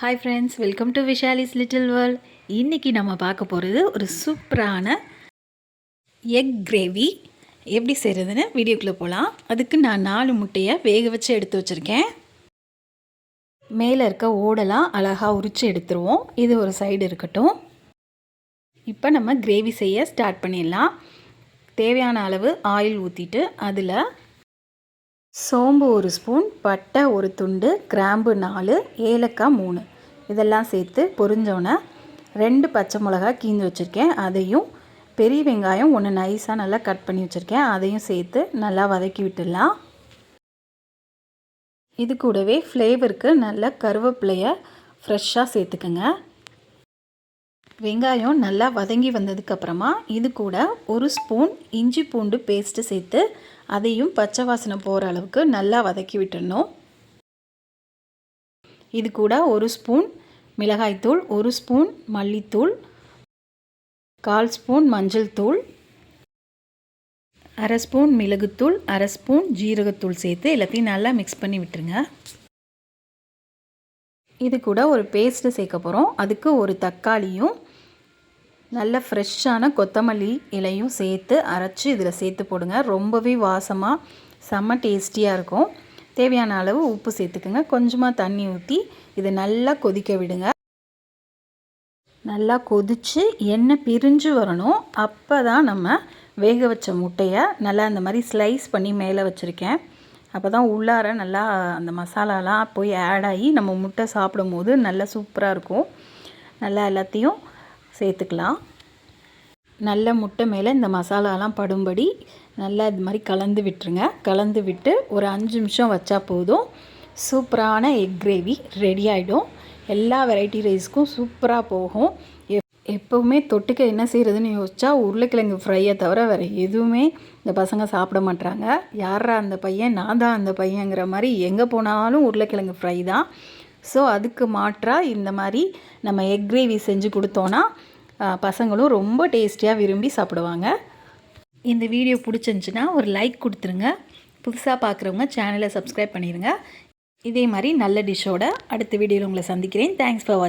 Hi friends welcome to Vishali's little world இன்றைக்கி நம்ம பார்க்க போகிறது ஒரு சூப்பரான எக் கிரேவி எப்படி செய்கிறதுன்னு வீடியோக்குள்ளே போகலாம் அதுக்கு நான் நாலு முட்டையை வேக வச்சு எடுத்து வச்சுருக்கேன். மேலே இருக்க ஓடெல்லாம் அழகாக உரித்து எடுத்துருவோம். இது ஒரு சைடு இருக்கட்டும். இப்போ நம்ம கிரேவி செய்ய ஸ்டார்ட் பண்ணிடலாம். தேவையான அளவு ஆயில் ஊற்றிட்டு அதில் சோம்பு ஒரு ஸ்பூன் பட்டை ஒரு துண்டு கிராம்பு நாலு ஏலக்காய் மூணு. இதெல்லாம் சேர்த்து பொரிஞ்சோன்னே ரெண்டு பச்சை மிளகா கீந்து வச்சுருக்கேன். அதையும் பெரிய வெங்காயம் ஒன்று நைஸாக நல்லா கட் பண்ணி வச்சுருக்கேன். அதையும் சேர்த்து நல்லா வதக்கி விட்டுடலாம். இது கூடவே ஃப்ளேவருக்கு நல்ல கருவேப்பிலையை ஃப்ரெஷ்ஷாக சேர்த்துக்கோங்க. வெங்காயம் நல்லா வதங்கி வந்ததுக்கப்புறமா இது கூட ஒரு ஸ்பூன் இஞ்சி பூண்டு பேஸ்ட்டு சேர்த்து அதையும் பச்சை வாசனை போகிற அளவுக்கு நல்லா வதக்கி விட்டுடணும். இது கூட ஒரு ஸ்பூன் மிளகாய்த்தூள் ஒரு ஸ்பூன் மல்லித்தூள் கால் ஸ்பூன் மஞ்சள் தூள் அரை ஸ்பூன் மிளகுத்தூள் அரை ஸ்பூன் ஜீரகத்தூள் சேர்த்து எல்லாத்தையும் நல்லா மிக்ஸ் பண்ணி விட்டுருங்க. இது கூட ஒரு பேஸ்ட்டு சேர்க்க போகிறோம் அதுக்கு ஒரு தக்காளியும் நல்ல ஃப்ரெஷ்ஷான கொத்தமல்லி இலையும் சேர்த்து அரைச்சி இதில் சேர்த்து போடுங்க. ரொம்பவே வாசமாக செம்ம டேஸ்டியாக இருக்கும். தேவையான அளவு உப்பு சேர்த்துக்குங்க. கொஞ்சமாக தண்ணி ஊற்றி இதை நல்லா கொதிக்க விடுங்க. நல்லா கொதித்து எண்ணெய் பிரிஞ்சு வரணும். அப்போ தான் நம்ம வேக வச்ச முட்டையை நல்லா அந்த மாதிரி ஸ்லைஸ் பண்ணி மேலே வச்சுருக்கேன். அப்போ தான் உள்ளார நல்லா அந்த மசாலாலாம் போய் ஆட் ஆகி நம்ம முட்டை சாப்பிடும் போது நல்லா சூப்பராக இருக்கும். நல்லா எல்லாத்தையும் சேர்த்துக்கலாம். நல்ல முட்டை மேலே இந்த மசாலாலாம் படும்படி நல்லா இது மாதிரி கலந்து விட்டுருங்க. கலந்து விட்டு ஒரு அஞ்சு நிமிஷம் வச்சா போதும். சூப்பரான எக் கிரேவி ரெடி ஆகிடும் எல்லா வெரைட்டி ரைஸ்க்கும் சூப்பராக போகும். எப் எப்போவுமே தொட்டுக்க என்ன செய்கிறதுன்னு யோசிச்சா உருளைக்கிழங்கு ஃப்ரையை தவிர வேறு எதுவுமே இந்த பசங்க சாப்பிட மாட்டாங்க யாரா அந்த பையன்? நான் தான் அந்த பையங்கிற மாதிரி எங்கே போனாலும் உருளைக்கிழங்கு ஃப்ரை தான். ஸோ அதுக்கு மாற்றாக இந்த மாதிரி நம்ம எக் கிரேவி செஞ்சு கொடுத்தோன்னா பசங்களும் ரொம்ப டேஸ்டியாக விரும்பி சாப்பிடுவாங்க. இந்த வீடியோ பிடிச்சிருந்துச்சின்னா ஒரு லைக் கொடுத்துருங்க. புதுசாக பார்க்குறவங்க சேனலை சப்ஸ்கிரைப் பண்ணிடுங்க இதே மாதிரி நல்ல டிஷ்ஷோட அடுத்த வீடியோவில் உங்களை சந்திக்கிறேன். தேங்க்ஸ் ஃபார் வாட்சிங்